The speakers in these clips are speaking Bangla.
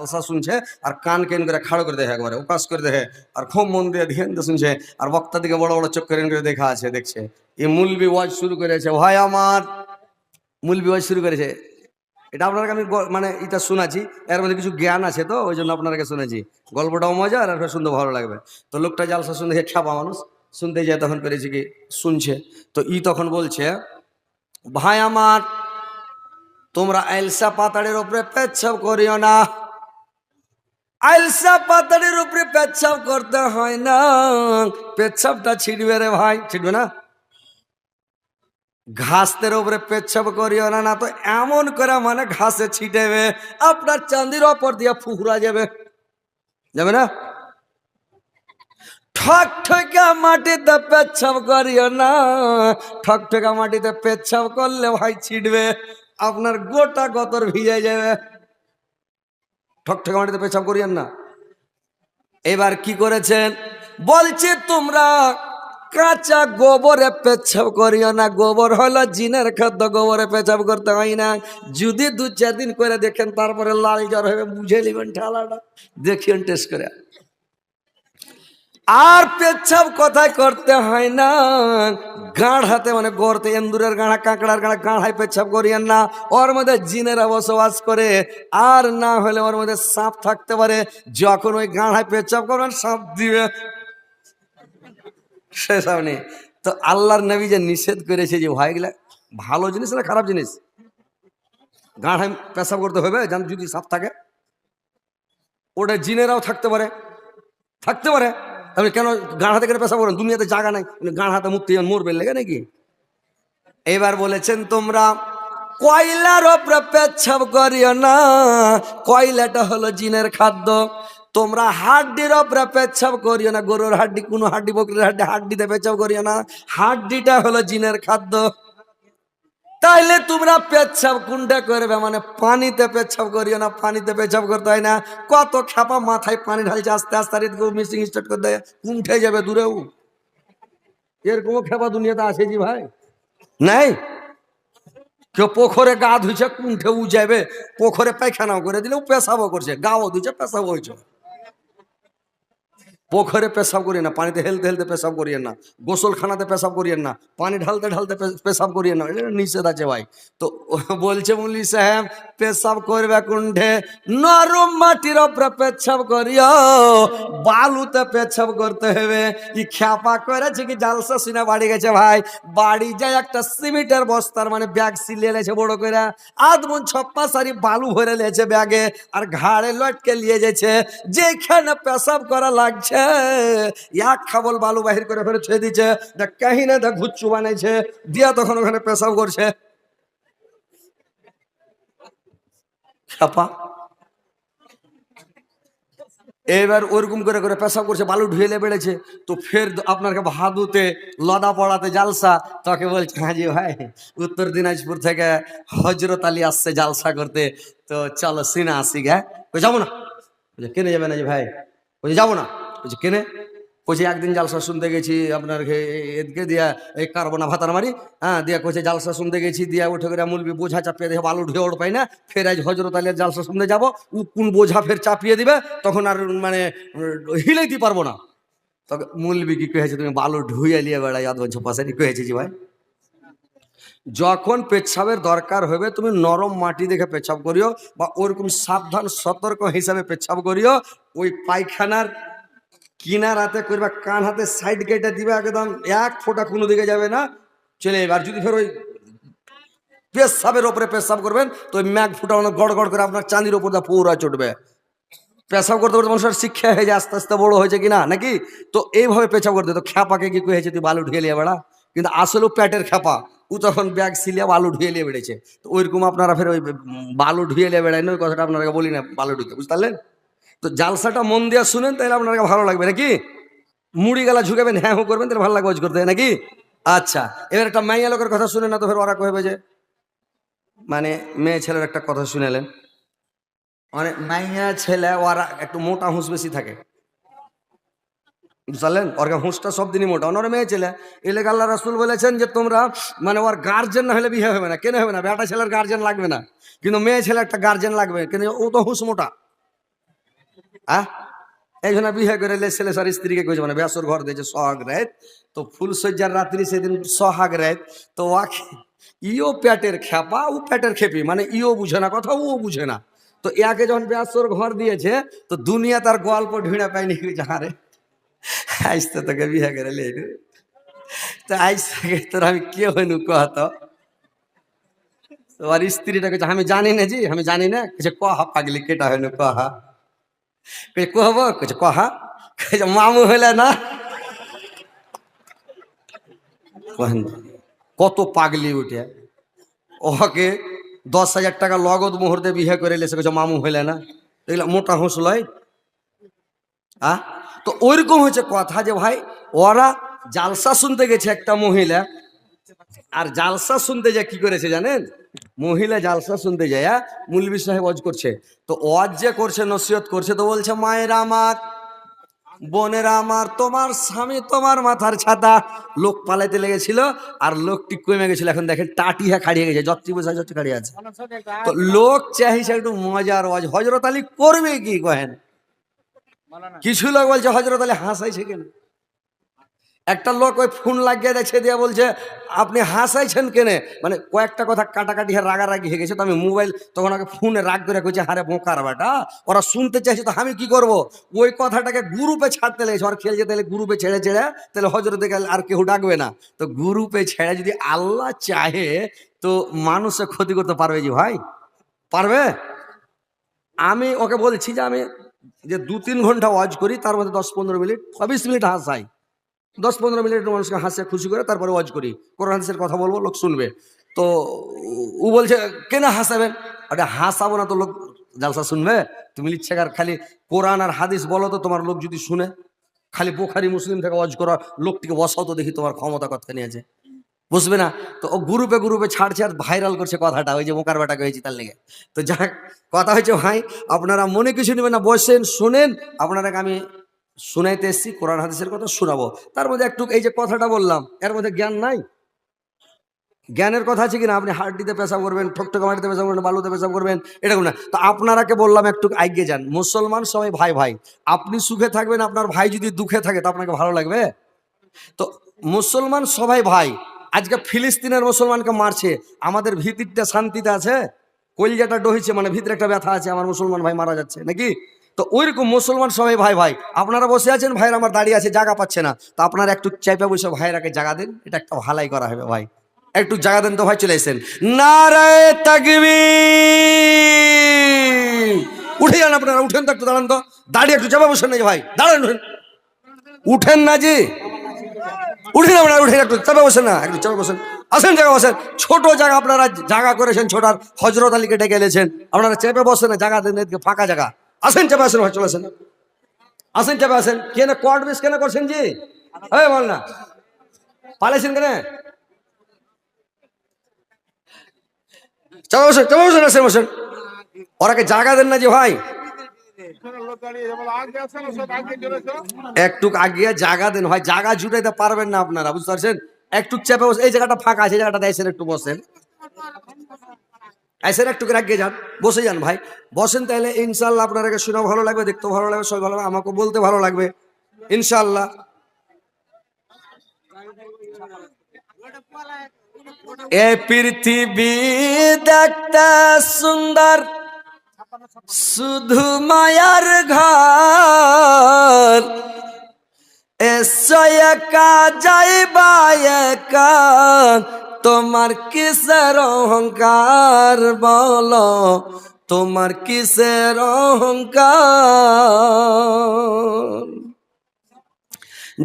জালসা শুনছে আর কান কেন করে খাড়ো করে দেখে একবারে উপাস করে দেখে আর খুব মন দিয়ে ধ্যান দিয়ে শুনছে আর বক্তা দিকে বড় বড় চোখ করে দেখা আছে দেখছে এই মুলবি ওয়াজ শুরু করেছে ভাই আমার মুলবি ওয়াজ শুরু করেছে এটা আপনাকে আমি মানে এটা শোনাচ্ছি এর মধ্যে কিছু জ্ঞান আছে তো ওই জন্য আপনাকে শুনেছি গল্পটাও মজা আর শুনতে ভালো লাগবে তো লোকটা জালসা শুনতে খাবা মানুষ শুনতে যায় তখন পেরেছি কি শুনছে তো ই তখন বলছে ভাই আমার তোমরা আইলসা পাতাড়ের উপরে পেচ্ছাপ করিও না আইলসা পাতাড়ের উপরে পেচ্ছাপ করতে হয় না। পেচ্ছাপটা ছিটবে রে ভাই ছিটবে না? ঘাসের উপরে পেচ্ছাপ করিও না না তো এমন করে মানে ঘাসে ছিটেবে, আপনার চান্দির ওপর দিয়ে ফুকুরা যাবে। যাবে না? ঠক ঠকা মাটিতে পেচ্ছাপ করিও না। ঠক ঠকা মাটিতে পেচ্ছাপ করলে ভাই ছিটবে, আপনার গোটা গতর ভিজে যাবে। ঠক ঠকা মাটিতে পেছাব করিয়েন না। এবার কি করেছেন? বলছে, তোমরা কাঁচা গোবরে পেছাব করিও না। গোবর হলো জিনের খাদ্য। গোবরে পেছাব করতে হয় না। যদি দু চার দিন করে দেখেন, তারপরে লাল জ্বর হবে, বুঝে নেবেন ঠালাটা। দেখিয়েন টেস্ট করে আর পেচ্ছাপ কোথায় করতে হয় না। গাঁড়াতে মানে গড়তে এন্দুরের গাঁড়া, কাঁকড়ার গাঁড়া গাঁড়ায় পেচ্ছাপ করিয়েন না। ওর মধ্যে জিনেরা বসবাস করে। আর না হলে ওর মধ্যে সাপ থাকতে পারে। যখন ওই গাঁড়ায় পেচ্ছাপ করবেন, সাপ দিবে। সেসব নেই। তো আল্লাহর নবী যে নিষেধ করেছে যে ভাইগুলা ভালো জিনিস না খারাপ জিনিস? গাঁড়ায় পেশাব করতে হবে যদি সাপ থাকে। ওটা জিনেরাও থাকতে পারে। থাকতে পারে। আপনি কেন গাঁড় হাতে করে পেশাব করেন দুনিয়াতে জায়গা নাই। গাঁড় হাতে মুক্তি মরবে লেগে নাকি? এবার বলেছেন তোমরা কয়লার ওপরে পেচ্ছাব করিও না। কয়লাটা হলো জিনের খাদ্য। তোমরা হাড্ডির ওপরে পেচ্ছাব করিও না। গরুর হাড্ডি, কোনো হাড্ডি, বকরির হাড্ডি, হাড্ডিতে পেচ্ছাব করিও না। হাড্ডিটা হলো জিনের খাদ্য। তাইলে তোমরা পেচ্ছাব কোনটা করবে মানে পানিতে পেচ্ছাব করিও না, পানিতে পেচ্ছাব করতে হয় না। কত খাপা মাথায় পানি ঢালছে, আস্তে আস্তে মিসিং স্টার্ট করতে হয় কুণ্ঠে যাবে দূরেও। এরকম খেপা দুনিয়াতে আছে জি ভাই? নাই? কেউ পোখরে গা ধুইছে, কুণ্ঠে উ যাবে পোখরে পায়খানাও করে দিলে পেশাবও করছে, গাও ধুইছে, পেশাবও হয়েছে পোখরে পেশাব করিয়ে না পানিতে হেলতে হেলতে পেশাব করিয়েন না গোসলখানাতে পেশাব করিয়েন না পানি ঢালতে ঢালতে পেশাব করিয়েন না এটা নিষেধ আছে ভাই তো বলছে মুলি সাহেব পেশাব করবে কুণ্ঠে নরম মাটির ওপরে পেছাব করিও বালুতে পেছাব করতে হবে ই খ্যাপা করেছে কি জালসা সিনা বাড়ি গেছে ভাই বাড়ি যায় একটা সিমেন্টের বস্তার মানে ব্যাগ সিলিয়ে লেছে বড় করে আদমন ছপ্পা সারি বালু ভরে লেছে ব্যাগে আর ঘাড়ে লটকে নিয়ে যাচ্ছে যেখানে পেশাব করা লাগছে এক খাবল বালু বাহির করে ফেলে দিচ্ছে দেখ দেখ ঘুচ্ছু বানাইছে। দিয়া তখন ওখানে পেশাব করছে। এবার ওরকম করে করে পেশাব করছে, বালু ঢুয়েলে বেড়েছে। তো ফের আপনাকে ভাদুতে লদা পড়াতে জালসা, তাকে বলছে হ্যাঁ জি ভাই, উত্তর দিনাজপুর থেকে হজরত আলী আসছে জালসা করতে। তো চলো সিনা আসি গে যাব না? কেনে যাবে না যে ভাই? বলছে, যাব না। বলছে কেনে কইছে, একদিন জালসা শুনতে গেছি আপনার এদিকে দিয়া এই কারবনা ভাতার মারি হ্যাঁ দিয়া কইছে জালসা শুনতে গেছি, দিয়া উঠে করে মুলবি, বোঝা চাপিয়ে দিয়ে বালু ওড় পাই না, ফের আজ হজরত আলীর জালসা শুনতে যাব ও কোন বোঝা ফের চাপিয়ে দিবে, তখন আর মানে হিলাইতে পারব না। তখন মুলবি কি কয়েছে তুমি বালু ঢুয়ে নিয়ে বেড়াই, আধ বছর পাশে কয়েছে জি ভাই। যখন পেচ্ছাবের দরকার হবে, তুমি নরম মাটি দেখে পেচ্ছাব করিও বা ওরকম সাবধান সতর্ক হিসাবে পেচ্ছাব করিও, ওই পায়খানার কিনারাতে করবা, কান হাতে সাইড কেটে দিবে একদম, এক ফোঁটা কোনো দিকে যাবে না। চলে যাবে আর যদি ফের ওই পেশাবের ওপরে পেশাব করবেন, তো ওই ম্যাগ ফুটানো গড় গড় করে আপনার চাঁদির ওপর দা পৌরা চটবে। পেশাব করতে করতে মানুষের শিক্ষা হয়ে যায়, আস্তে আস্তে বড় হয়েছে কিনা, নাকি? তো এইভাবে পেশাব করতে, তো খ্যাপাকে কি হয়েছে তুই বালু ঢুয়ে লিয়ে বেড়া। কিন্তু আসলেও প্যাটের খ্যাপা, ও তখন ব্যাগ সিলিয়া বালু ঢুয়ে লিয়ে বেড়েছে। তো ওইরকম আপনারা ফের ওই বালু ঢুয়ে লিয়ে বেড়ায় না, ওই কথাটা আপনারা বলি না, বালু ঢুকে, বুঝতে পারলেন? তো জালসাটা মন দিয়ে শুনেন তাহলে আপনাকে ভালো লাগবে, নাকি? মুড়ি গালা ঝুঁকাবেন হ্যাঁ হু করবেন তাহলে ভালো লাগবে করতে নাকি? আচ্ছা এবার একটা মাইয়া লোকের কথা শুনে না তো, ফের ওরা কহবে যে মানে মেয়ে ছেলের একটা কথা শুনেলেন। মানে মাইয়া ছেলে, ওরা একটু মোটা হুঁস বেশি থাকে। বুঝলেন? ওর হুঁসটা সব দিনই মোটা। ওনার মেয়ে ছেলে, এলে আল্লাহ রাসুল বলেছেন যে, তোমরা মানে ওর গার্জেন না হলে বিয়ে হবে না, কেন হবে না? বেটা ছেলের গার্জেন লাগবে না। কিন্তু মেয়ে ছেলে একটা গার্জেন লাগবে কিন্তু ও তো হুঁস মোটা। আহ? এই জন্য বিয়ে করে ছেলে সার স্ত্রীকে কইছে মানে বেসর ঘর দিয়েছে সোহাগ রাত তো ফুল সজ্জার রাত্রি সেদিন সোহাগ রাত তো ওয়াকে ইও প্যাটের খেপা, ও প্যাটের খেপি। মানে ইও বুঝে না, কথা ও বুঝে না। তো ইয়াকে যখন বেসর ঘর দিয়েছে, তো দুনিয়া তার গল্প ঢিঁড়া পায়নি যাহারে আইস তো তোকে বিয়ে করে লেনু তো আইস তোর আমি কে হইনু কহত? তোমার স্ত্রীটা কইছে, আমি জানি না জি, আমি জানি না। কিছু কহা, পাগলি, কেটা হইনু কহা? কহব কিছু কহা মামু হইলে না কত পাগলি উঠে ওকে দশ হাজার টাকা লগদ মুহূর্তে বিয়ে করে এলে সে মামু হইলে না দেখলাম মোটা হোসলয় আ তো ওইরকম হয়েছে কথা যে ভাই ওরা জালসা শুনতে গেছে একটা মহিলা আর জালসা শুনতে যা কি করেছে জানেন মহিলা জালসা শুনতে যায় মুলবি সাহেব অজ করছে। তো অজ যে করছে, নসিহত করছে, তো বলছে, মায়েরা আমার, বোনেরা আমার, তোমার স্বামী তোমার মাথার ছাতা। লোক পালাইতে লেগেছিল, আর লোকটি কমে গেছিল। এখন দেখেন টাটিয়া খাড়িয়ে গেছে যত্রি বসে যত্রি খাড়িয়ে আছে। তো লোক চাইছে একটু মজার ওয়াজ। হজরত আলী করবে কি কহেন? কিছু লোক বলছে হজরত আলী হাসাইছে কেন? একটা লোক ওই ফোন লাগিয়ে দেখছে, দিয়ে বলছে, আপনি হাসাইছেন কেনে? মানে কয়েকটা কথা কাটাকাটি হয়ে রাগারাগি হয়ে গেছে, তো আমি মোবাইল তখন আগে ফোনে রাগ করে কইছে হারে বোকার বাটা, ওরা শুনতে চাইছে তো আমি কি করব? ওই কথাটাকে গ্রুপে ছাড়তে লেগেছে, ওরা খেলছে তাহলে গ্রুপে ছেড়ে ছেড়ে, তাহলে হজরত গেলে আর কেউ ডাকবে না। তো গ্রুপে ছেড়ে যদি আল্লাহ চাহে, তো মানুষে ক্ষতি করতে পারবে যে ভাই। পারবে? আমি ওকে বলছি যে আমি যে দু তিন ঘণ্টা ওয়াজ করি, তার মধ্যে দশ পনেরো মিনিট চব্বিশ মিনিট হাসাই। দশ পনেরো মিনিট মানুষকে হাসে, খুশি করে তারপরে ওয়াজ করি। কোরআন হাদিসের কথা বলব, লোক শুনবে। তো ও বলছে, কেন হাসাবেন? আরে হাসাবো না তো লোক, জালসা শুনবে? তুমি ইচ্ছেকার খালি কোরআন আর হাদিস বলো তো, তোমার লোক যদি শুনে। খালি বোখারি, মুসলিম থেকে ওয়াজ করা, লোকটিকে বসাও তো দেখি তোমার ক্ষমতা কথা নিয়েছে বুঝবে না? তো ও গ্রুপে গ্রুপে ছাড়ছে আর ভাইরাল করছে কথাটা, ওই যে মোকার বাটাকে হয়েছে তার লেগে। তো যাক, কথা হয়েছে ভাই, আপনারা মনে কিছু নেবেন না, বসেন, শুনেন, আপনারাকে আমি শুনাইতে এসছি কোরআন হাদিসের কথা শোনাবো। তার মধ্যে একটু এই যে কথাটা বললাম, এর মধ্যে জ্ঞান নাই? জ্ঞানের কথা আছে কিনা? আপনি হাড্ডিতে পেশাব করবেন, ঠকঠকা মাটিতে পেশাব করবেন, বালুতে পেশাব করবেন এরকম না। তো আপনারাকে বললাম একটু আগে যান। মুসলমান সবাই ভাই ভাই। আপনি সুখে থাকবেন, আপনার ভাই যদি দুঃখে থাকে, তো আপনাকে ভালো লাগবে? তো মুসলমান সবাই ভাই, আজকে ফিলিস্তিনের মুসলমানকে মারছে। আমাদের ভিতরটা শান্তিতে আছে? কলজাটা ডহিছে মানে ভিতরে একটা ব্যথা আছে, আমার মুসলমান ভাই মারা যাচ্ছে, নাকি? তো ওইরকম মুসলমান সবাই, ভাই ভাই, আপনারা বসে আছেন, ভাইয়ের আমার দাঁড়িয়ে আছে, জায়গা পাচ্ছে না। তো আপনারা একটু চাইপা বসে ভাইরাকে জায়গা দেন, এটা একটা ভালাই করা হবে, ভাই। একটু জায়গা দেন তো ভাই, চলে এসেন নারায় তাকবি উঠে যান আপনারা, উঠেন তো একটু, দাঁড়ান তো। দাঁড়িয়ে একটু চাপা বসেন না ভাই? দাঁড়ান, উঠেন। না জি। উঠেন আপনারা, উঠেন একটু, চাপে বসেন না, একটু চাপে বসেন। আসেন, জায়গা বসেন। ছোট জায়গা আপনারা জায়গা করেছেন ছোটার হজরত আলীকে ডেকে এনেছেন। আপনারা চেপে বসেন না, জায়গা দেন ফাঁকা জায়গা। আসেন, চেপে আসেন চলে আসেন। আসেন, চেপে আসেন। কেন কোয়ার্ড বেস কেন করছেন জি? হ্যাঁ বল না পালাইছেন কেন? চেপে বসেন চেপে বসেন, আসেন, বসেন। ওরাকে জায়গা দেন না যে ভাই? একটু আগে জায়গা দেন হয় জায়গা জুটাইতে পারবেন না আপনারা, বুঝতে পারছেন? একটু চেপে বসে এই জায়গাটা ফাঁকা আছে জায়গাটা এসে একটু বসেন। এসে একটু আগে যান। বসে যান ভাই। বসেন তাহলে ইনশাল্লাহ আপনারাকে শুনেও ভালো লাগবে, দেখতেও ভালো লাগবে, সবাই ভালো আমাকে বলতে ভালো লাগবে। ইনশাল্লাহ এ পৃথিবী দেখতে সুন্দর, শুধু মায়ার ঘর। এসো যাইবা একা তোমার কিসের অহংকার বলো? তোমার কিসের অহংকার?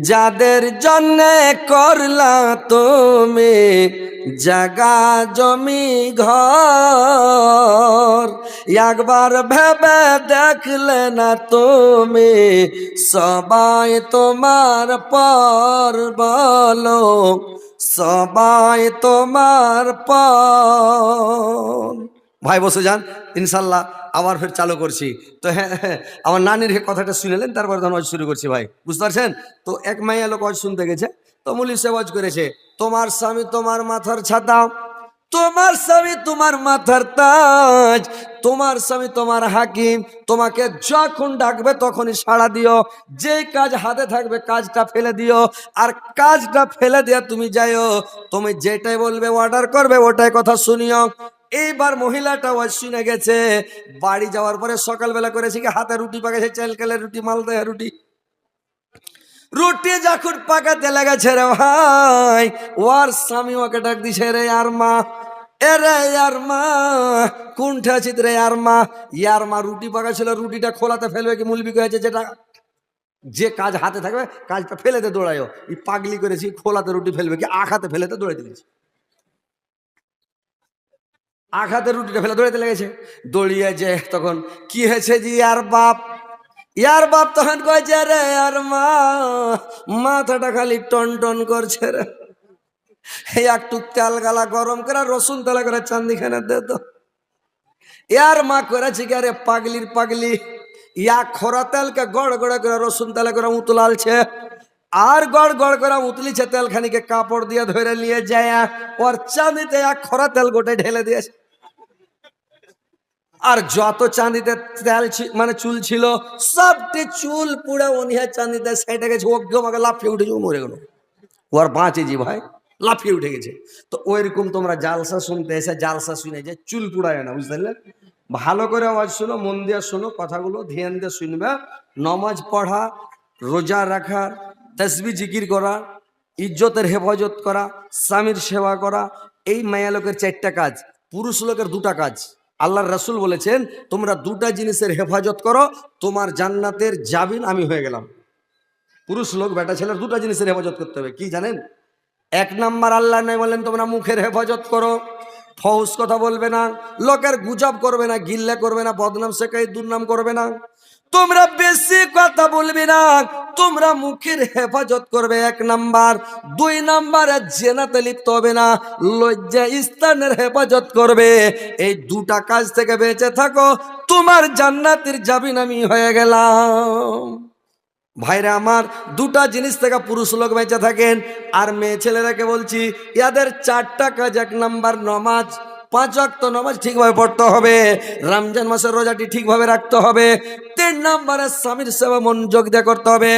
যাদের জন্য করলা তুমি, জাগা জমি ঘর। একবার ভেবে দেখলে না তুমি, সবাই তোমার পর বলো। সবাই তোমার পা ভাই বসে যান, ইনশাল্লাহ আবার ফের চালু করছি। তো হ্যাঁ হ্যাঁ আমার নানির হে কথাটা শুনেলেন, তারপরে তখন অজ শুরু করছি ভাই। বুঝতে পারছেন? তো এক মাইয়া লোক অজ শুনতে গেছে, তো মুলি সে করেছে, তোমার স্বামী তোমার মাথার ছাতা তোমার স্বামী তোমার মাথার তাজ, তোমার স্বামী তোমার হাকিম, তোমাকে যখন ডাকবে তখনই সাড়া দিও। যে কাজ হাতে থাকবে কাজটা ফেলে দিও। আর কাজটা ফেলে দিয়ে তুমি যাইও। তুমি যেটাই বলবে অর্ডার করবে, ওটাই কথা শুনিও। এইবার মহিলাটা ওয়াজ শুনে গেছে, বাড়ি যাওয়ার পরে সকালবেলা করেছে কি, হাতে রুটি পাকাছে চালকালের রুটি মালদা রুটি। রুটি যখন পাকাতে লেগেছে রে ভাই ওর স্বামী ওকে ডাক দিছে, রে আর মা এ রে আর মা কোনটা আছিস রে আর মা ইয়ার মা রুটি পাকাছিল রুটিটা খোলাতে ফেলবে কি মুলবি হয়েছে যেটা? যে কাজ হাতে থাকবে, কাজটা ফেলেতে দৌড়ায়ও এই পাগলি করেছি, খোলাতে রুটি ফেলবে কি আখাতে ফেলেতে দৌড়াই দিয়েছি আঘাতে রুটিটা ফেলে দৌড়াতে লেগেছে। দৌড়িয়ে যে তখন, কি হয়েছে যে আর বাপ? ইয়ার বাপ তখন কয়েছে রে আর মা, মাথাটা খালি টন টন করছে রে। একটু তেল গালা গরম করে, রসুন তেলা করে চান্দিখানে দে তো। ইয়ার মা করেছে কি, আরে পাগলির পাগলি, ইয়া খরা তেলকে গড় গড় করে, রসুন তেলে করে উতলালছে। আর গড় গড় করে উতলিছে তেল খানিকে কাপড় দিয়ে ধরে নিয়ে যায়, ওর চাঁদিতে এক খরা তেল গোটে ঢেলে দিয়েছে। আর যত চাঁদিতে তেল মানে চুল ছিল, সবটি চুল পুড়ে অনিহা চাঁদিতে সেটা গেছে ও আমাকে লাফিয়ে উঠেছে, ও মরে গেল। ও আর বাঁচেছি ভাই, লাফিয়ে উঠে গেছে। তো ওইরকম তোমরা জালসা শুনতে এসে জালসা শুনে যে চুল পুড়ায় না, বুঝতে পারলে? ভালো করে আওয়াজ শোনো, মন দিয়ে শোনো কথাগুলো, ধ্যান দিয়ে শুনবে। নমাজ পড়া, রোজা রাখা, তসবি জিকির করা, ইজ্জতের হেফাজত করা, স্বামীর সেবা করা, এই মায়া লোকের চারটা কাজ, পুরুষ লোকের দুটা কাজ। আল্লাহর রাসুল বলেছেন, তোমরা দুটা জিনিসের হেফাজত করো, তোমার জান্নাতের জাবিন আমি হয়ে গেলাম। পুরুষ লোক, বেটা ছেলের দুটা জিনিসের হেফাজত করতে হবে, কি জানেন? এক নাম্বার আল্লাহ নাই বলেন তোমরা মুখের হেফাজত করো, ফৌজ কথা বলবে না, লোকের গুজব করবে না, গিল্লা করবে না, বদনাম শেখাই দুর্নাম করবে না। তোমরা বেশি কথা বলবে না। তোমরা মুখের হেফাজত করবে এক নাম্বার। দুই নাম্বারে জেনাতে লিপ্ত হবে না। লজ্জা স্থানের হেফাজত করবে। এই দুটা কাজ থেকে বেঁচে থাকো। তোমার জান্নাতের জাবিন আমি হয়ে গেলাম। ভাইরা আমার, দুটা জিনিস থেকে পুরুষ লোক বেঁচে থাকেন। আর মেয়ে ছেলেরাকে বলছি ইয়াদের চারটা কাজ, এক নাম্বার নমাজ পাঁচ অক্ত নামাজ ঠিকভাবে পড়তে হবে, রমজান মাসের রোজাটি ঠিকভাবে রাখতে হবে, তিন নাম্বারে স্বামীর সেবা মনোযোগ দিয়ে করতে হবে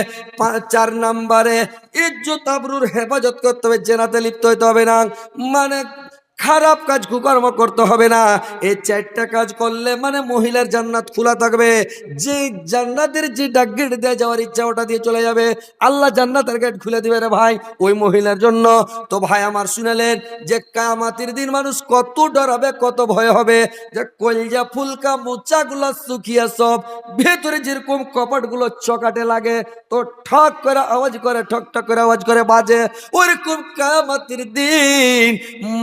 চার নাম্বারে ইজ্জত, আবরুর হেফাজত করতে হবে, জেনাতে লিপ্ত হইতে হবে না। মানে খারাপ কাজ কুকর্ম করতে হবে না। এই চারটা কাজ করলে মানে মহিলার জান্নাত খোলা থাকবে। যে জান্নাতের যে ডাক গেট দিয়ে যাওয়ার ইচ্ছা, ওটা দিয়ে চলে যাবে। আল্লাহ জান্নাতের গেট খুলে দিবে রে ভাই ওই মহিলার জন্য। তো ভাই আমার শুনালেন যে কামাতির দিন মানুষ কত ডরাবে, কত ভয় হবে। যে কলজা, ফুলকা, মোচাগুলো শুকিয়ে সব, ভেতরে যেরকম কপাটগুলো চকাটে লাগে, তো ঠক করে আওয়াজ করে, ঠক ঠক করে আওয়াজ করে বাজে। ওরকম কামাতির দিন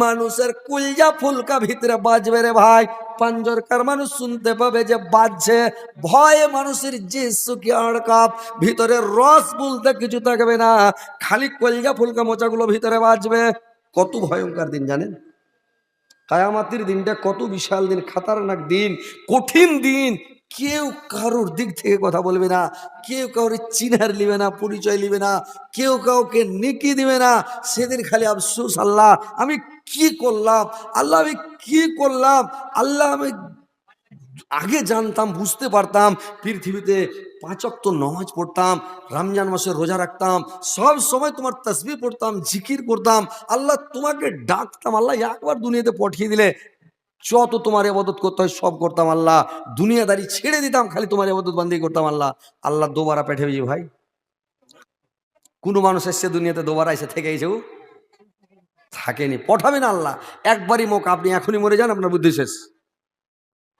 মানুষের কুলজা ফুলকা ভিতরে বাজবে রে ভাই। পাঞ্জরকার মানুষ শুনতে পাবে যে বাজছে। ভয়ে মানুষের যে সুখী আড়কাপ ভিতরে রস বলতে কিছু থাকবে না। খালি কলজা ফুলকা মোচাগুলো ভিতরে বাজবে। কত ভয়ঙ্কর দিন জানেন? কায়ামাতির দিনটা কত বিশাল দিন, খাতারনাক দিন, কঠিন দিন। কেউ কারোর দিক থেকে কথা বলবে না। কেউ কাউরে চিনার নিবে না, পরিচয় নিবে না। কেউ কাউকে নিকি দিবে না। সেদিন খালি আফসোস, আল্লাহ, আমি কি করলাম? আল্লাহ আমি কি করলাম? আল্লাহ আমি আগে জানতাম, বুঝতে পারতাম, পৃথিবীতে পাঁচক তো নমাজ পড়তাম, রমজান মাসে রোজা রাখতাম, সব সময় তোমার তসবি পড়তাম, জিকির করতাম, আল্লাহ তোমাকে ডাকতাম, আল্লাহ একবার দুনিয়াতে পাঠিয়ে দিলে যত তোমার এবাদত করতে হয় সব করতাম, আল্লাহ। দুনিয়াদারি ছেড়ে দিতাম, খালি তোমার এবাদত বান্দি করতাম, আল্লাহ। আল্লাহ দোবারা পেঠে ভাই। কোনো মানুষ এসছে দুনিয়াতে দোবারা এসে থেকে এসে থাকেনি। পঠাবে না আল্লাহ। একবারই মুখ আপনি এখনই মরে যান, আপনার বুদ্ধি শেষ।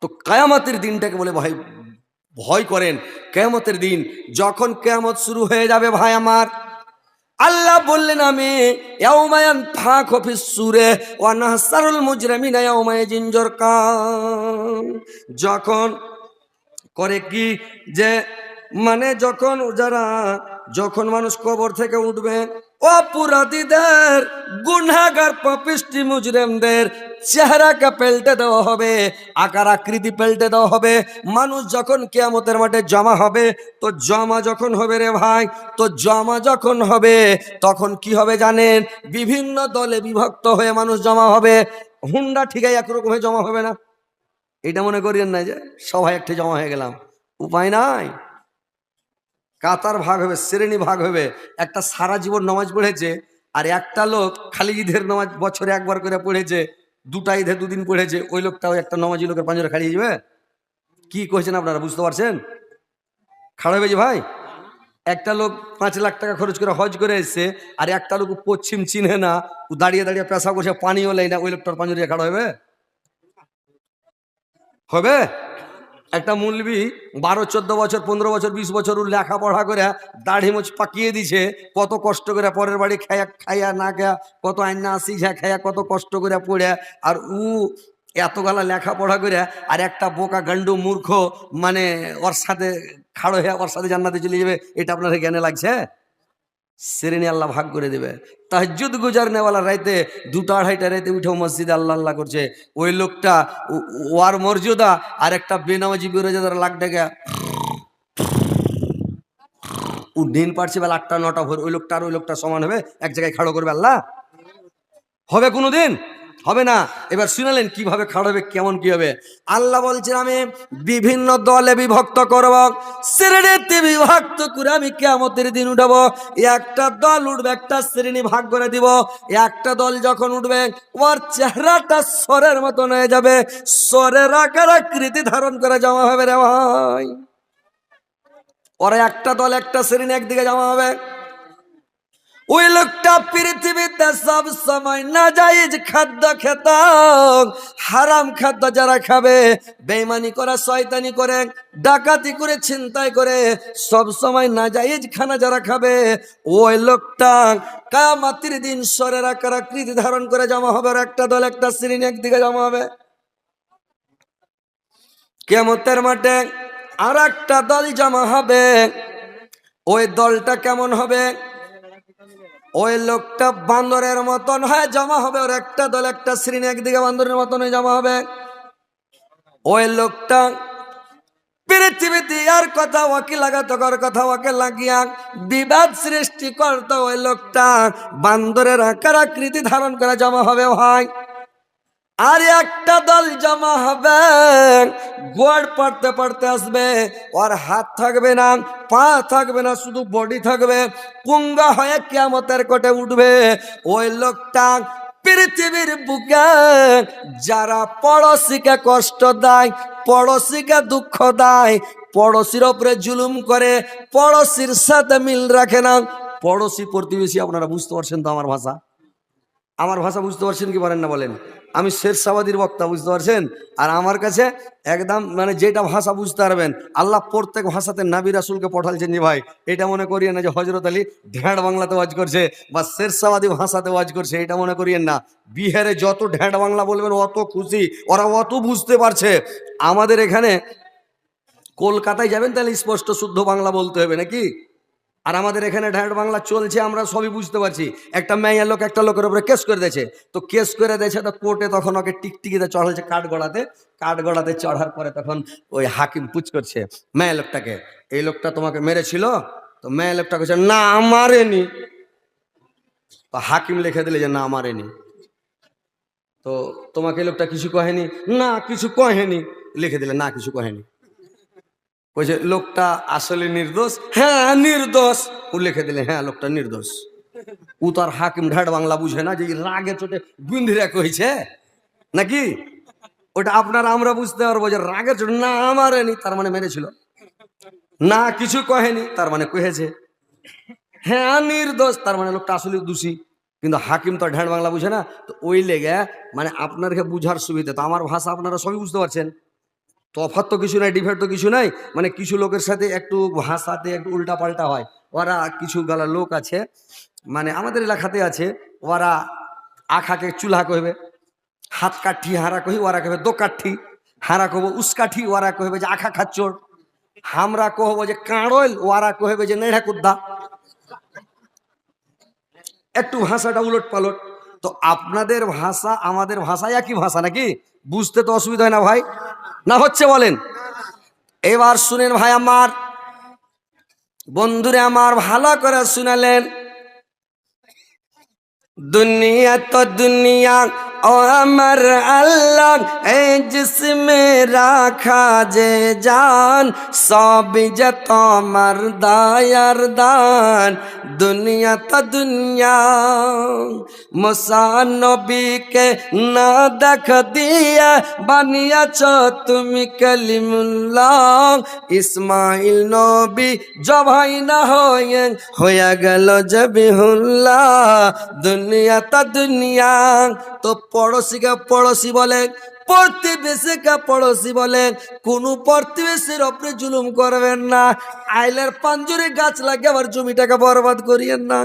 তো কায়ামতের দিনটাকে বলে ভাই ভয় করেন। কেয়ামতের দিন, যখন কেয়ামত শুরু হয়ে যাবে ভাই আমার, আল্লাহ বললেন আমি ইয়াউমায়ান ফাক অফিস সুরে, ওয়া নাহসারুল মুজরিমিনা ইয়াউমায় জিনজর যখন করে কি যে মানে যখন যারা, যখন মানুষ কবর থেকে উঠবে অপরাধীদের গুনাগার পাপিষ্টি মুজরেমদের চেহারাকে পেল্টে দেওয়া হবে, আকার আকৃতি পেল্টে দেওয়া হবে, মানুষ যখন কেয়ামতের মাঠে জমা হবে, তো জমা যখন হবে রে ভাই, তো জমা যখন হবে, তখন কি হবে জানেন? বিভিন্ন দলে বিভক্ত হয়ে মানুষ জমা হবে, হুন্ডা ঠিকাই একরকম হয়ে জমা হবে না। এটা মনে করিয়েন না যে সবাই একটা জমা হয়ে গেলাম। উপায় নাই। কাতার ভাগ হবে শ্রেণি ভাগ হবে, একটা সারা জীবন নামাজ পড়েছে আর একটা লোক খালি ঈদের নামাজ বছরে একবার করে পড়েছে, দুটা ঈদে দুদিন পড়েছে, ওই লোকটাও একটা নামাজি লোকের পাঞ্জরে খাড়িয়ে যাবে কি কইছেন আপনারা, বুঝতে পারছেন? খাড়া হবে যে ভাই? একটা লোক পাঁচ লাখ টাকা খরচ করে হজ করে এসছে আর একটা লোক পশ্চিম চিনে না, ও দাঁড়িয়ে দাঁড়িয়ে পেশা করছে, পানিও লেয় না, ওই লোকটার পাঞ্জরিয়া খাড়া হবে? হবে? একটা মূলবি বারো, চোদ্দ বছর, পনেরো বছর, বিশ বছর লেখাপড়া করে দাড়ি মুছ পাকিয়ে দিছে, কত কষ্ট করে পরের বাড়ি খায়া খাইয়া না খায়া, কত আইনা সিঝা খায়া কত কষ্ট করে পড়ে, আর উ এত গালা লেখাপড়া করে, আর একটা বোকা গান্ডু মূর্খ মানে ওর সাথে খাড়ো হয়ে ওর সাথে জান্নাতে চলে যাবে, এটা আপনার জ্ঞানে লাগছে? শ্রেণি আল্লাহ ভাগ করে দেবে। তাহাজুদ গুজার নেওয়ালা রাইতে দুটা আড়াইটা রাইতে উঠেও মসজিদে আল্লাহ আল্লাহ করছে। ওই লোকটা ওয়ার মর্যাদা আর একটা বেনামাজি বেরোজাদার লাখ ও দিন পারছে বেলা আটটা, নটা ভোর, ওই লোকটা আর ওই লোকটা সমান হবে, এক জায়গায় খাড়ো করবে আল্লাহ। হবে কোনো দিন হবে না। এবার শুনালেন কীভাবে খাড়ো হবে, কেমন কি হবে। আল্লাহ বলছেন, আমি বিভিন্ন দলে বিভক্ত করব। শ্রেণীতে বিভক্ত করে আমি কেমতের দিন উঠাবো। একটা দল উঠবে, একটা শ্রেণি ভাগ করে দিব। একটা দল যখন উঠবে, ওর চেহারাটা স্বরের মতন হয়ে যাবে। স্বরের আকার আকৃতি ধারণ করে জমা হবে রে ভাই। ওরা একটা দল, একটা শ্রেণি একদিকে জমা হবে। ওই লোকটা পৃথিবীতে সব সময় না যাইজ খাদ্য খেত। হারাম খাদ্য যারা খাবে, বেইমানি করে, শয়তানি করে, ডাকাতি করে, ছিনতাই করে, সব সময় না যাইজ খানা যারা খাবে, ওই লোকটা কামাতির দিন স্বরের আকার আকৃতি ধারণ করে জমা হবে আর একটা দল, একটা শ্রেণি একদিকে জমা হবে। কেমতের মাঠে আর একটা দল জমা হবে। ওই দলটা কেমন হবে? ওই লোকটা বান্দরের মতন হয় জমা হবে। ওর একটা দল, একটা শ্রেণি, একদিকে বান্দরের মতন হয়ে জমা হবে। ওই লোকটা পৃথিবীতে আর কথা ওকে লাগাত কর কথা ওকে লাগিয়া বিবাদ সৃষ্টি করতো। ওই লোকটা বান্দরের আকার আকৃতি ধারণ করে জমা হবে ভাই। আর একটা দল জমা হবে। গোয়ার পড়তে পড়তে আসবে। ওর হাত থাকবে না, পা থাকবে না, শুধু বডি থাকবে। পুঙ্গা হয়ে কেমতের কোটে উঠবে। ওই লোকটা পৃথিবীর বুকে যারা পড়শিকে কষ্ট দেয়, পড়শিকে দুঃখ দেয়, পড়শির ওপরে জুলুম করে, পড়শির সাথে মিল রাখে না, পড়শি প্রতিবেশী আপনারা বুঝতে পারছেন তো আমার ভাষা? আমার ভাষা বুঝতে পারছেন কি পারেন না বলেন? আমি শের সাবাদির বক্তা, বুঝতে পারছেন? আর আমার কাছে একদম মানে যেটা ভাষা বুঝতে পারবেন, আল্লাহ প্রত্যেক ভাষাতে নাবি রাসুলকে পঠালছেন যে ভাই, এটা মনে করিয়েন না যে হজরত আলী ঢ্যাঁড় বাংলাতে ওয়াজ করছে বা শের সাবাদি ভাষাতে ওয়াজ করছে, এটা মনে করিয়েন না। বিহারে যত ঢ্যাঁড় বাংলা বলবেন, অত খুশি, ওরা অত বুঝতে পারছে। আমাদের এখানে কলকাতায় যাবেন তাহলে স্পষ্ট শুদ্ধ বাংলা বলতে হবে নাকি? আর আমাদের এখানে ঢ্যাঁট বাংলা চলছে, আমরা সবই বুঝতে পারছি। একটা মেয়ের লোক একটা লোকের উপরে কেস করে দিয়েছে। তো কেস করে দিয়েছে তো কোর্টে তখন ওকে টিকটিকিতে চড়াচ্ছে কাঠ গড়াতে। কাঠ গড়াতে চড়ার পরে তখন ওই হাকিম পুচ করছে মেয়ে লোকটাকে। এই লোকটা তোমাকে মেরেছিল? তো মেয়ে লোকটা বলছে না, মারেনি। তো হাকিম লিখে দিলে যে, না, মারেনি। তো তোমাকে এই লোকটা কিছু কহেনি? না, কিছু কহেনি। লিখে দিলে, না, কিছু কহেনি। বলছে লোকটা আসলে নির্দোষ হ্যাঁ নির্দোষ। ও লিখে দিলে হ্যাঁ লোকটা নির্দোষ। ও তো আর হাকিম ঢাট বাংলা বুঝে না যে রাগে চোটে গুন্ধিরা কইছে নাকি? ওটা আপনার আমরা বুঝতে পারব যে রাগে চোটে না মারেনি, তার মানে মেরেছিল। না কিছু কহেনি, তার মানে কহেছে। হ্যাঁ নির্দোষ, তার মানে লোকটা আসলে দোষী। কিন্তু হাকিম তো ঢ্যাঁড় বাংলা বুঝে না, তো ওই লেগে মানে আপনারকে বুঝার সুবিধা, তো আমার ভাষা আপনারা সবই বুঝতে পারছেন। তফাৎ তো কিছু নাই, ডিফেক্ট তো কিছু নাই। মানে কিছু লোকের সাথে একটু ভাষাতে একটু উল্টা পাল্টা হয়। ওরা কিছু গালা লোক আছে মানে আমাদের এলাকাতে আছে, ওরা আখাকে চুলহা কহবে হাত কাঠি হারা কহি, ওরা কহবে দো কাঠি, হারা কহবো উসকাঠি ওরা কহবে যে আখা খাচ্চর হামরা কহবো যে কাঁড়ল, ওরা কহবে যে নেড়া কুদ্দা। একটু ভাষাটা উলট পালট তো আপনাদের ভাষা, আমাদের ভাষা একই ভাষা নাকি? বুঝতে তো অসুবিধা হয় না ভাই। না হচ্ছে বলেন। এবার শুনেন ভাই আমার। বন্ধুরে আমার ভালো করে শুনালেন। দুনিয়া তো দুনিয়া ও আমার আল্লাহ এই জিসমে রাখা যে জান সবই যে তোমার দায়ার দান দুনিয়া তো দুনিয়া মুসানবীকে না দেখ দিয়া বানিয়াছ তুমি কালিমুল্লাহ ইসমাইল নবী জবাই না হয়ে হয়ে গেল জবিহুল্লাহ দুনিয়া তা দুনিয়া তো পড়োশিকে পড়োশি বলে, প্রতিবেশীকে পড়োশি বলেন কোন প্রতিবেশীর ওপরে জুলুম করবেন না। আইলের পাঞ্জুরি গাছ লাগে আবার জমিটাকে বরবাদ করিয়েন না,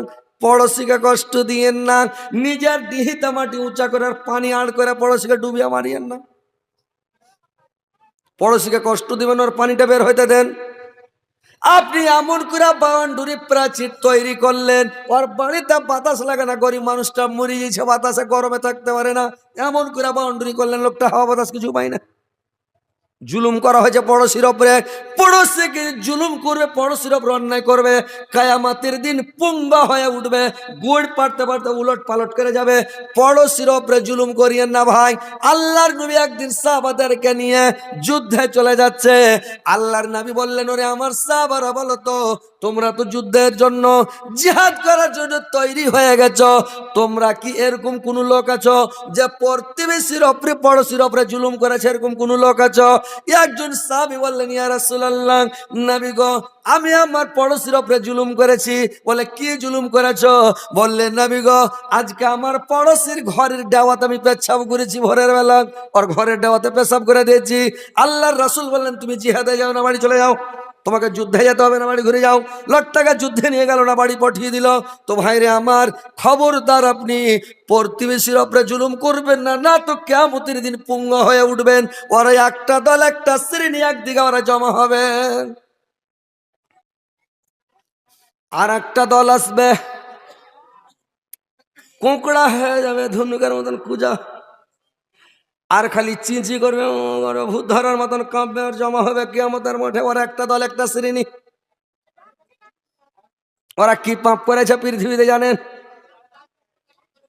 পড়োশিকে কষ্ট দিয়েন না, নিজের ডিহিতে মাটি উঁচা করে আর পানি আড় করে পড়োশিকে ডুবিয়ে মারিয়েন না। পড়োশিকে কষ্ট দিবেন ওর পানিটা বের হইতে দেন। আপনি এমন করে বাউন্ডুরি প্রাচীর তৈরি করলেন ওর বাড়িতে বাতাস লাগে না, গরিব মানুষটা মরে গেছে, বাতাসে গরমে থাকতে পারে না। এমন করে বাউন্ডুরি করলেন, লোকটা হাওয়া বাতাস কিছু পায় না। জুলুম করা হয়েছে পড়োশির ওপরে পড়োশিকে জুলুম করবে, পড়োশির ওপরে অন্যায় করবে। কায়ামাতের দিন পুঙ্গা হয়ে উঠবে। গুড় পারতে পারতে উলট পালট করে যাবে। পড়োশির ওপরে জুলুম করিয়েন না ভাই। আল্লাহর নবী একদিন সাহাবাদেরকে নিয়ে যুদ্ধে চলে যাচ্ছে। আল্লাহর নবী বললেন, ওরে আমার সাহাবারা বলো তো তোমরা তো যুদ্ধের জন্য জিহাদ করার জন্য তৈরি হয়ে গেছ। তোমরা কি এরকম কোন লোক আছো যে প্রতিবেশীর ওপরে পড়োশির ওপরে জুলুম করেছে? এরকম কোন লোক আছো? একজন সাহাবী বললেন, ইয়া রাসূলুল্লাহ, নবী গো, আমি আমার পড়োশির ওপরে জুলুম করেছি। বলে, কি জুলুম করেছ? বললেন নবী গো, আজকে আমার পড়োশির ঘরের দেওয়াতে আমি পেছাব করেছি ভোরের বেলা। ওর ঘরের দেওয়াতে পেশাব করে দিয়েছি। আল্লাহর রাসূল বললেন, তুমি জিহাদে যাও না বাড়ি চলে যাও। তোমাকে যুদ্ধে যেতে হবে না, বাড়ি ঘুরে যাও। লট টাকা যুদ্ধে নিয়ে গেল না, বাড়ি পাঠিয়ে দিল। তো ভাইরে আমার খবরদার আপনি, প্রতিবেশীর ওপরে জুলুম করবেন না না তো কেমতির দিন পুঙ্গ হয়ে উঠবেন। ওরা একটা দল, একটা শ্রেণি একদিকে ওরা জমা হবে। আর একটা দল আসবে। কোঁকড়া হয়ে যাবে, ধনুকের মতন কুজা। আর খালি চিঁচি করবে ভূত ধরার মতন কাঁপবে আর জমা হবে কেয়ামতের মাঠে। ওরা একটা দল, একটা শ্রেণি। ওরা কি পাপ করেছে পৃথিবীতে জানেন?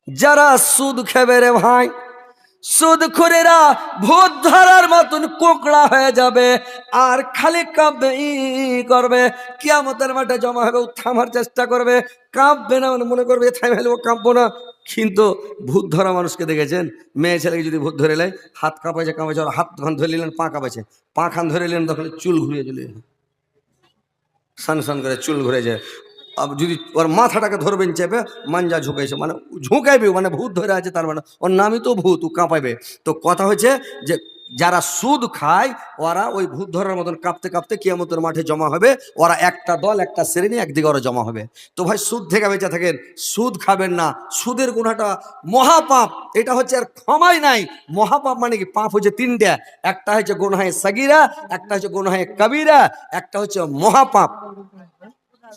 যারা সুদ খেবে রে ভাই, সুদ খুরেরা ভূত ধরার মতন কোকড়া হয়ে যাবে আর খালি কাঁপবে ই করবে, কিয়ামতের মাঠে জমা হবে ও থামার চেষ্টা করবে। কাঁপবে না মানে করবে, থাই কাঁপবো না। কিন্তু ভূত ধরা মানুষকে দেখেছেন? মেয়ে ছেলেকে যদি ভূত ধরে নেয়, হাত কাঁপাইছে কাঁপাইছে হাত খান ধরে নিলেন, পা কাঁপাইছে। পা খান ধরে নিলেন, তখন চুল ঘুরিয়ে চলে। সান সান করে চুল ঘুরে যায় আর যদি ওর মাথাটাকে ধরবেন চেপে, মাঞ্জা ঝুঁকাইছে মানে ঝুঁকাইবে মানে ভূত ধরে আছে তার মানে। ওর নামই তো ভূত, ও কাঁপাইবে। তো কথা হচ্ছে যে যারা সুদ খায়, ওরা ওই ভূত ধরার মতন কাঁপতে কাঁপতে কিয়ামতের মাঠে জমা হবে। ওরা একটা দল, একটা শ্রেণি, একদিকে ওরা জমা হবে। তো ভাই, সুদ থেকে বেঁচে থাকেন, সুদ খাবেন না। সুদের গুণাটা মহাপাপ, এটা হচ্ছে আর ক্ষমাই নাই। মহাপাপ মানে কি? পাপ হচ্ছে তিনটা। একটা হচ্ছে গোনাহে সাগিরা, একটা হচ্ছে গোনাহে কবিরা, একটা হচ্ছে মহাপাপ।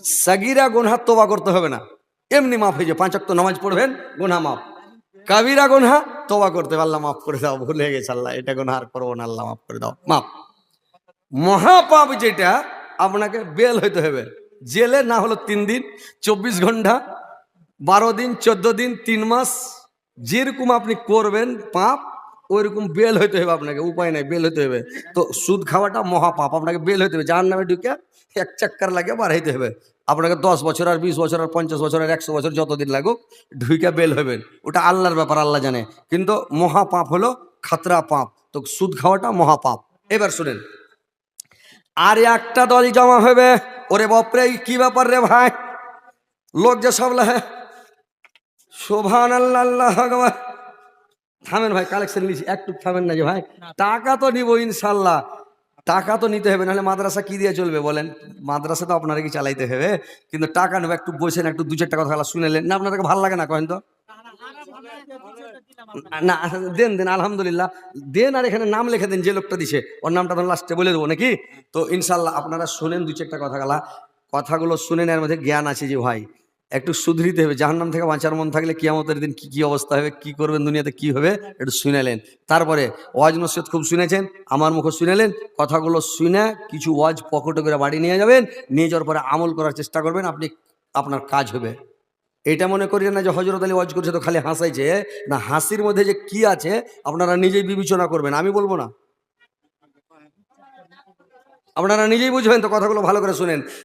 সাগিরা, গোনহা তোবা করতে হবে না। এমনি মাফ হয়ে যায় পাঁচ অক্ত নামাজ পড়বেন গোনা মাফ। কাবিরা গোনহা তোবা করতে আল্লাহ মাফ করে দাও, ভুলে গেছে আল্লাহ, এটা গোনা আর করব না, আল্লাহ মাফ করে দাও, মাফ। মহাপাপ যেটা, আপনাকে বেল হইতে হবে। জেলে না হলো তিন দিন, চব্বিশ ঘণ্টা, বারো দিন, চোদ্দ দিন, তিন মাস, যেরকম আপনি করবেন পাপ, ওইরকম বেল হইতে হবে আপনাকে, উপায় নাই, বেল হইতে হবে। তো সুদ খাওয়াটা মহাপাপ, আপনাকে বেল হইতে হবে যার নামে ঢুকে এক চাক্কার লাগে বাড়াইতে হবে। আপনাকে দশ বছর আর বিশ বছর আর পঞ্চাশ বছর আর একশো বছর যতদিন লাগুক ঢুকে বেল হবেন। ওটা আল্লাহর ব্যাপার আল্লাহ জানে। কিন্তু মহাপাপ হলো খাতরা পাপ। তো সুদ খাওয়াটা মহাপাপ। এবার শুনেন। আর একটা দল জমা হবে। ওরে বাপরে কি ব্যাপার রে ভাই? লোক যে সব লাহে শোভান আল্লাহ আল্লাহ থামেন ভাই কালেকশন নিচ্ছি একটু থামেন না যে ভাই। টাকা তো নিব ইনশাল্লাহ। টাকা তো নিতে হবে, নাহলে মাদ্রাসা কি দিয়ে চলবে বলেন? মাদ্রাসা তো আপনারা কি চালাইতে হবে, কিন্তু টাকা নেবে, একটু বসেন, একটু দু চারটা কথা শুনেলেন না, আপনাদেরকে ভালো লাগে না, কহেন তো? না, দেন দেন, আলহামদুলিল্লাহ। দেন, আর এখানে নাম লিখে দেন, যে লোকটা দিছে। ওর নামটা তখন লাস্টে বলে দেবো নাকি? তো ইনশাল্লাহ আপনারা শুনেন দু চারটা কথা গেলা কথাগুলো শুনেন এর মধ্যে জ্ঞান আছে যে ভাই একটু শুধরিতে হবে, জাহান্নাম থেকে বাঁচার মন থাকলে কিয়ামতের দিন কি কি অবস্থা হবে, কি করবেন দুনিয়াতে, কি হবে, একটু শুনেলেন তারপরে ওয়াজ নসিহত খুব শুনেছেন, আমার মুখে শুনেলেন কথাগুলো শুনে কিছু ওয়াজ পকেটে করে বাড়ি নিয়ে যাবেন, নিয়ে যাওয়ার পরে আমল করার চেষ্টা করবেন, আপনি, আপনার কাজ হবে। এটা মনে করি না যে হজরত আলী ওয়াজ করছে তো খালি হাসাইছে, না হাসির মধ্যে যে কি আছে, আপনারা নিজেই বিবেচনা করবেন, আমি বলব না। আপনারা নিজেই বুঝবেন তো কথাগুলো ভালো করে শুনেন।